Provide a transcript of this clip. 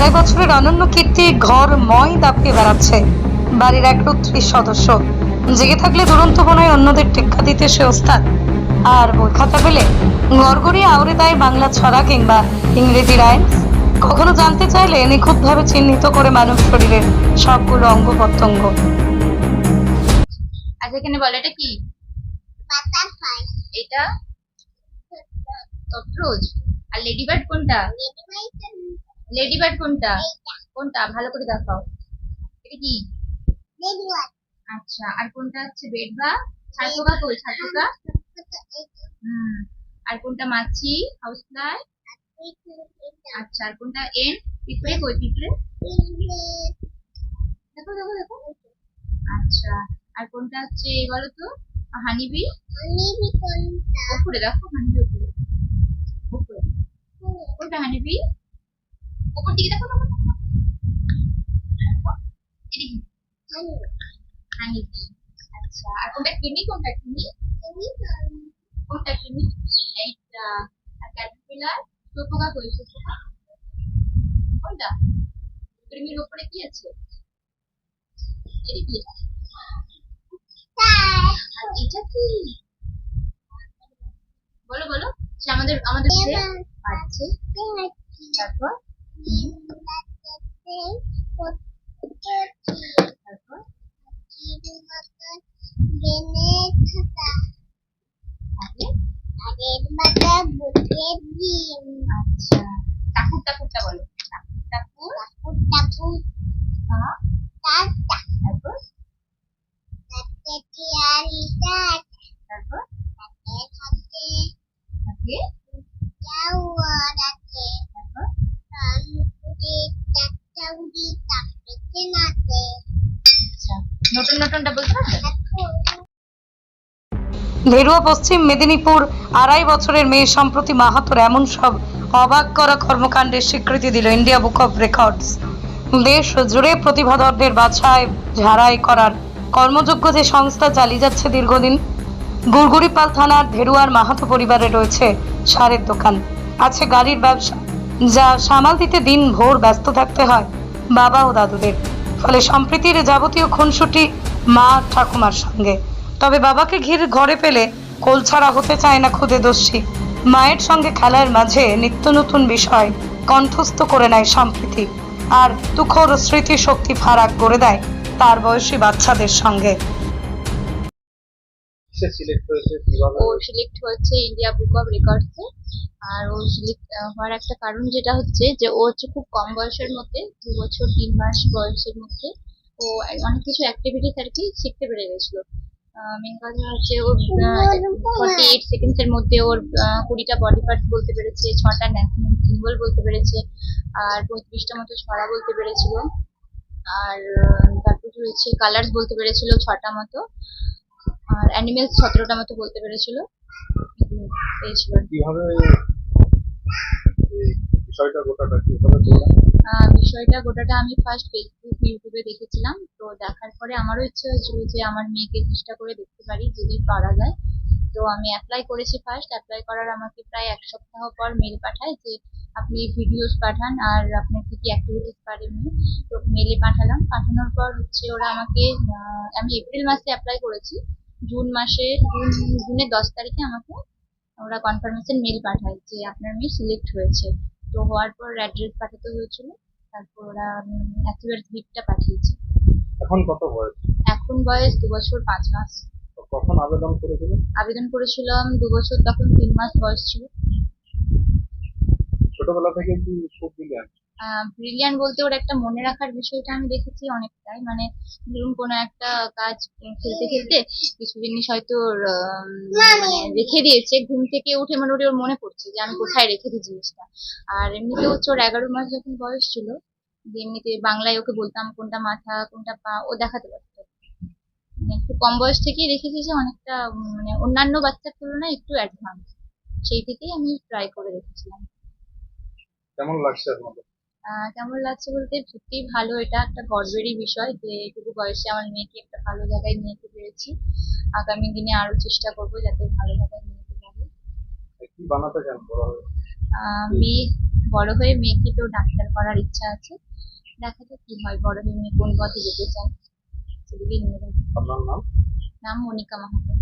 আড়াই বছরের অনন্য কীর্তি ঘর ময় দাপিয়ে বেড়াচ্ছে বাড়ির এক একত্রিশ সদস্য। জেগে থাকলে দুরন্ত বনায় অন্যদের টেক্কা দিতে সে ওস্তাদ। আর বই খাতা পেলে গড়গড়িয়ে আউড়ে দেয় বাংলা ছড়া কিংবা ইংরেজি রাইমস। কখনো জানতে চাইলে নিখুঁতভাবে চিহ্নিত করে মানব শরীরের সবগুলো অঙ্গ প্রত্যঙ্গ। আচ্ছা এখানে বলো এটা কি? এটা? তত্রোজ আর লেডি বার্ড কোনটা? লেডি বার্ড কোনটা? কোনটা? ভালো করে দেখাও। এটা কি? আচ্ছা আর কোনটা হচ্ছে বেড বা? ছাড়পোকা কই? ছাড়পোকা? হুম। আর কোনটা মাছি? হাউস ফ্লাই আচ্ছা আর কোনটা এন পিঁপড়ে কই? পিঁপড়ে? দেখো দেখো দেখো। আচ্ছা আর কোনটা হচ্ছে এই বলো তো হানিবি হানিবি কোনটা? উপরে দেখো হানিবি উপরে উপরে কোনটা হানিবি উপর দিকে দেখো আচ্ছা আর কোনটা ক্রিমি কোনটা ক্রিমি কোনটা ক্রিমি এইটা, আর ক্যাটারপিলার শুয়োপোকা কই কোনটা? ক্রিমির উপরে কি আছে? এটা কি? আর বলো বলো। সে আমাদের আমাদের আছে। তারপর? আচ্ছা টাকুর টাকুরটা বলো টাকুর টাকুর হ্যাঁ তারপর তারপর আচ্ছা ভেরুয়া পশ্চিম মেদিনীপুর, আড়াই বছরের মেয়ে সম্প্রতি মাহাতোর এমন সব অবাক করা কর্মকাণ্ডের স্বীকৃতি দিল ইন্ডিয়া বুক অফ রেকর্ডস। দেশ জুড়ে প্রতিভাধরদের বাছাই, ঝাড়াই করার কর্মযোগ্য যে সংস্থা চালিয়ে যাচ্ছে দীর্ঘদিন, গুড়গুড়িপাল থানার ভেরুয়ার মাহাতো পরিবারে রয়েছে সারের দোকান। আছে গাড়ির ব্যবসা যা সামাল দিতে দিন ভোর ব্যস্ত থাকতে হয় বাবা ও দাদুদের। ফলে সম্প্রীতির যাবতীয় খুনসুটি মা ঠাকুমার সঙ্গে। তবে বাবাকে ঘিরে ঘরে পেলে কোলছাড়া হতে চায় না খুদে দস্যি। মায়ের সঙ্গে খেলার মাঝে নিত্য নতুন বিষয় কণ্ঠস্থ করে নেয় সম্প্রীতি। আর তুখর স্মৃতি শক্তি ফারাক করে দেয় তার বয়সী বাচ্চাদের সঙ্গে। সিলেক্ট হয়েছে ও সিলেক্ট হয়েছে ইন্ডিয়া বুক অফ রেকর্ডসে আর ও সিলেক্ট হওয়ার একটা কারণ যেটা হচ্ছে যে, ও হচ্ছে খুব কম বয়সের মধ্যে, দু বছর, তিন মাস বয়সের মধ্যে, ও অনেক কিছু অ্যাক্টিভিটিস আর কি শিখতে পেরে গেছিল। মেন কথা হচ্ছে ওর ফর্টি এইট সেকেন্ডসের মধ্যে ওর কুড়িটা বডি পার্টস বলতে পেরেছে, ছটা ন্যাশনাল সিম্বল বলতে পেরেছে, আর পঁয়ত্রিশটা মতো ছড়া বলতে পেরেছিল। আর, তারপর রয়েছে কালার্স বলতে পেরেছিল ছটা মতো। আর অ্যানিমেলস সতেরোটা মতো বলতে পেরেছিল। পেয়েছিল কীভাবে বিষয়টা গোটাটা কীভাবে বিষয়টা গোটাটা আমি ফার্স্ট ফেসবুক ইউটিউবে দেখেছিলাম। তো দেখার পরে আমারও ইচ্ছে হয়েছিল যে আমার মেয়েকে চেষ্টা করে দেখতে পারি যদি পারা যায়। তো আমি অ্যাপ্লাই করেছি ফার্স্ট অ্যাপ্লাই করার আমাকে প্রায় এক সপ্তাহ পর মেল পাঠায় যে আপনি ভিডিওস পাঠান আর আপনার কি কি অ্যাক্টিভিটিস পারেন তো মেলে পাঠালাম। পাঠানোর পর হচ্ছে ওরা আমাকে আমি এপ্রিল মাসে অ্যাপ্লাই করেছি। জুন মাসে জুন জুনের দশ তারিখে আমাকে ওরা কনফার্মেশন মেল পাঠায় যে আপনার মেয়ে সিলেক্ট হয়েছে। তো হওয়ার পর অ্যাড্রেস পাঠাতে হয়েছিল তারপর ওরা অ্যাক্টিভেট স্লিপটা পাঠিয়েছে। এখন কত বয়স? এখন বয়স দু বছর পাঁচ মাস। কখন আবেদন করেছিলেন আবেদন করেছিলাম দু বছর তখন তিন মাস বয়স ছিল। ছোটবেলা থেকে কি খুব ব্রিলিয়ান্ট ব্রিলিয়ান্ট বলতে ওর একটা মনে রাখার বিষয়টা আমি দেখেছি অনেকটাই। মানে ধরুন কোনো একটা কাজ খেলতে খেলতে কিছু জিনিস হয়তো মানে রেখে দিয়েছে ঘুম থেকে উঠে মানে ওর ওর মনে পড়ছে যে আমি কোথায় রেখেছি জিনিসটা। আর এমনিতে হচ্ছে ওর এগারো মাস যখন বয়স ছিল যে এমনিতে বাংলায় ওকে বলতাম কোনটা মাথা কোনটা পা ও দেখাতে পারতো। মানে একটু কম বয়স থেকেই রেখেছি যে অনেকটা মানে অন্যান্য বাচ্চার তুলনায় একটু অ্যাডভান্স সেই থেকেই আমি ট্রাই করে রেখেছিলাম কেমন লাগছে আপনাদের কেমন লাগছে বলতে? সত্যিই ভালো। এটা একটা গর্বেরই বিষয় যে এটুকু বয়সে আমার মেয়েকে একটা ভালো জায়গায় নিয়ে যেতে পেরেছি। আগামী দিনে আরও চেষ্টা করব যাতে ভালো জায়গায় নিয়ে যেতে পারি। কি বানাতে চান বড় হয়ে? মেয়ে বড় হয়ে মেয়েকে তো ডাক্তার করার ইচ্ছা আছে। দেখা যাক কি হয়। বড় হয়ে মেয়ে কোন পথে যেতে চায় সেদিকে নিয়ে যাব। আপনার নাম? নাম মনিকা মাহাতো।